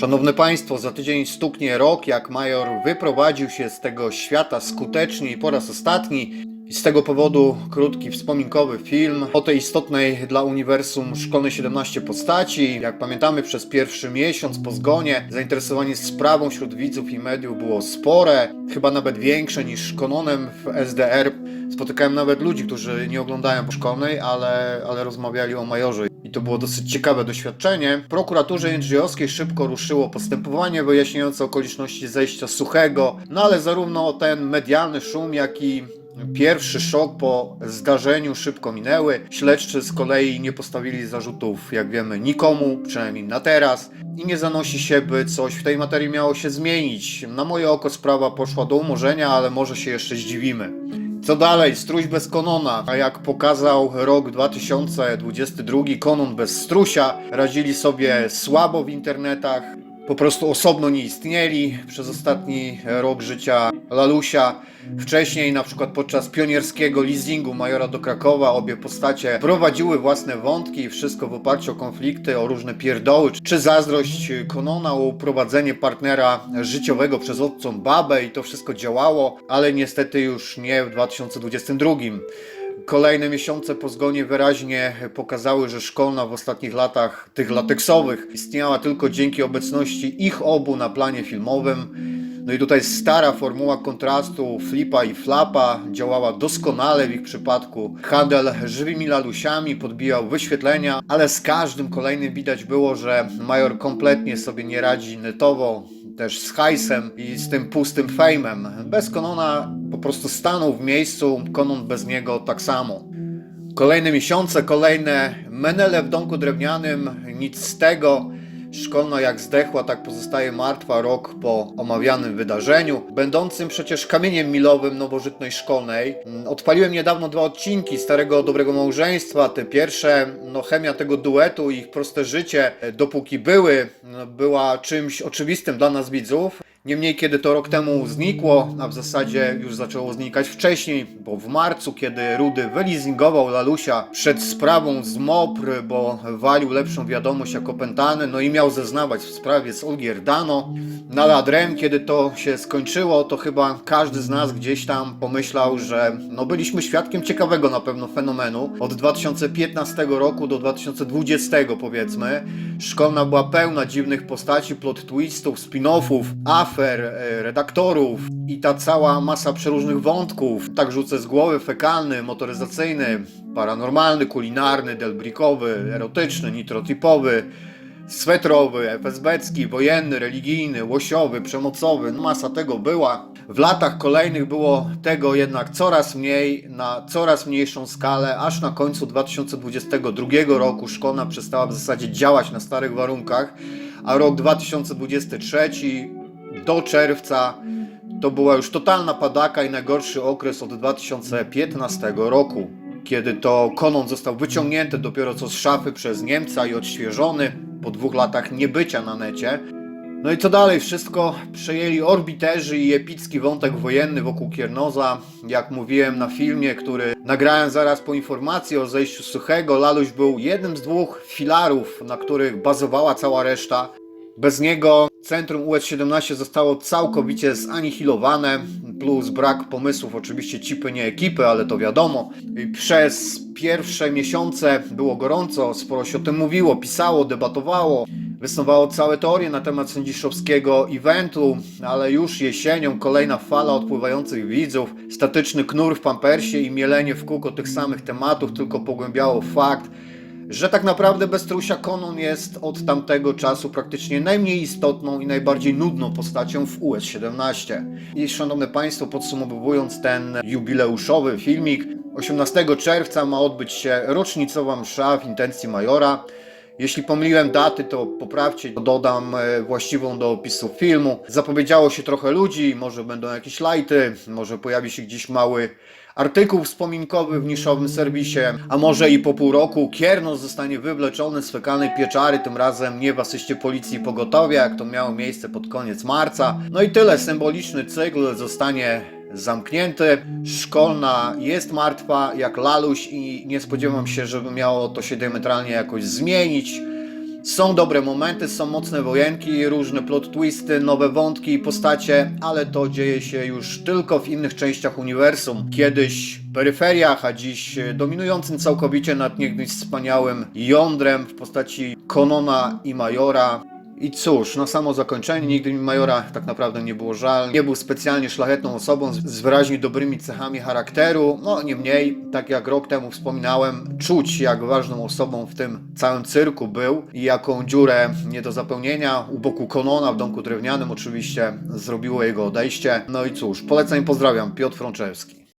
Szanowne Państwo, za tydzień stuknie rok, jak major wyprowadził się z tego świata skutecznie i po raz ostatni. I z tego powodu krótki, wspominkowy film o tej istotnej dla uniwersum Szkolnej 17 postaci. Jak pamiętamy, przez pierwszy miesiąc po zgonie zainteresowanie sprawą wśród widzów i mediów było spore, chyba nawet większe niż kanonem w SDR. Spotykałem nawet ludzi, którzy nie oglądają szkolnej, ale, ale rozmawiali o majorze. To było dosyć ciekawe doświadczenie. W prokuraturze jędrzejowskiej szybko ruszyło postępowanie wyjaśniające okoliczności zejścia suchego, no ale zarówno ten medialny szum, jak i Pierwszy szok po zdarzeniu szybko minęły. Śledczy z kolei nie postawili zarzutów, jak wiemy, nikomu, przynajmniej na teraz. I nie zanosi się, by coś w tej materii miało się zmienić. Na moje oko sprawa poszła do umorzenia, ale może się jeszcze zdziwimy. Co dalej? Struś bez Konona. A jak pokazał rok 2022, Konon bez Strusia radzili sobie słabo w internetach. Po prostu osobno nie istnieli przez ostatni rok życia Lalusia. Wcześniej, na przykład podczas pionierskiego leasingu Majora do Krakowa, obie postacie prowadziły własne wątki i wszystko w oparciu o konflikty, o różne pierdoły, czy zazdrość Konona o uprowadzenie partnera życiowego przez obcą babę i to wszystko działało, ale niestety już nie w 2022. Kolejne miesiące po zgonie wyraźnie pokazały, że szkolna w ostatnich latach, tych lateksowych, istniała tylko dzięki obecności ich obu na planie filmowym. No i tutaj stara formuła kontrastu flipa i flapa działała doskonale w ich przypadku. Handel żywymi lalusiami podbijał wyświetlenia, ale z każdym kolejnym widać było, że Major kompletnie sobie nie radzi netowo, też z hajsem i z tym pustym fejmem. Bez Konona po prostu stanął w miejscu, Konon bez niego tak samo. Kolejne miesiące, kolejne menele w domku drewnianym, nic z tego. Szkolna jak zdechła, tak pozostaje martwa rok po omawianym wydarzeniu, będącym przecież kamieniem milowym nowożytnej szkolnej. Mm, Odpaliłem niedawno dwa odcinki Starego Dobrego Małżeństwa. Te pierwsze, no chemia tego duetu, ich proste życie, e, dopóki były, no, była czymś oczywistym dla nas widzów. Niemniej, kiedy to rok temu znikło, a w zasadzie już zaczęło znikać wcześniej, bo w marcu, kiedy Rudy wyleasingował Lalusia przed sprawą z MOPR, bo walił lepszą wiadomość jako opętany, no i miał zeznawać w sprawie z Olgierdano. Na ladrem, kiedy to się skończyło, to chyba każdy z nas gdzieś tam pomyślał, że no byliśmy świadkiem ciekawego na pewno fenomenu. Od 2015 roku do 2020 powiedzmy, szkolna była pełna dziwnych postaci, plot twistów, spin-offów, afer, e, redaktorów i ta cała masa przeróżnych wątków. Tak rzucę z głowy fekalny, motoryzacyjny, paranormalny, kulinarny, delbrikowy, erotyczny, nitrotipowy, swetrowy, FSB-cki, wojenny, religijny, łosiowy, przemocowy, no masa tego była. W latach kolejnych było tego jednak coraz mniej, na coraz mniejszą skalę, aż na końcu 2022 roku szkolna przestała w zasadzie działać na starych warunkach, a rok 2023 do czerwca to była już totalna padaka i najgorszy okres od 2015 roku, kiedy to Konon został wyciągnięty dopiero co z szafy przez Niemca i odświeżony po dwóch latach niebycia na necie. No i co dalej? Wszystko przejęli orbiterzy i epicki wątek wojenny wokół Kiernoza. Jak mówiłem na filmie, który nagrałem zaraz po informacji o zejściu Suchego, Laluś był jednym z dwóch filarów, na których bazowała cała reszta. Bez niego centrum US-17 zostało całkowicie zanihilowane, plus brak pomysłów, oczywiście cipy nie ekipy, ale to wiadomo. I przez pierwsze miesiące było gorąco, sporo się o tym mówiło, pisało, debatowało. Wysnuwało całe teorie na temat sędziszowskiego eventu, ale już jesienią kolejna fala odpływających widzów, statyczny knur w pampersie i mielenie w kółko tych samych tematów tylko pogłębiało fakt, że tak naprawdę Bestrusia Konon jest od tamtego czasu praktycznie najmniej istotną i najbardziej nudną postacią w US-17. I szanowne Państwo, podsumowując ten jubileuszowy filmik, 18 czerwca ma odbyć się rocznicowa msza w intencji Majora. Jeśli pomyliłem daty, to poprawcie, dodam e, właściwą do opisu filmu. Zapowiedziało się trochę ludzi, może będą jakieś lajty, może pojawi się gdzieś mały artykuł wspominkowy w niszowym serwisie, a może i po pół roku Kiernos zostanie wywleczony z fekalnej pieczary, tym razem nie w asyście policji pogotowia, jak to miało miejsce pod koniec marca. No i tyle, symboliczny cykl zostanie zamknięty. Szkolna jest martwa jak laluś i nie spodziewam się, żeby miało to się diametralnie jakoś zmienić. Są dobre momenty, są mocne wojenki, różne plot twisty, nowe wątki i postacie, ale to dzieje się już tylko w innych częściach uniwersum. Kiedyś peryferiach, a dziś dominującym całkowicie nad niegdyś wspaniałym jądrem w postaci Konona i Majora. I cóż, na samo zakończenie, nigdy mi Majora tak naprawdę nie było żal. Nie był specjalnie szlachetną osobą z, z wyraźnie dobrymi cechami charakteru. No niemniej, tak jak rok temu wspominałem, czuć jak ważną osobą w tym całym cyrku był i jaką dziurę nie do zapełnienia u boku Konona w domku drewnianym oczywiście zrobiło jego odejście. No i cóż, polecam i pozdrawiam, Piotr Frączewski.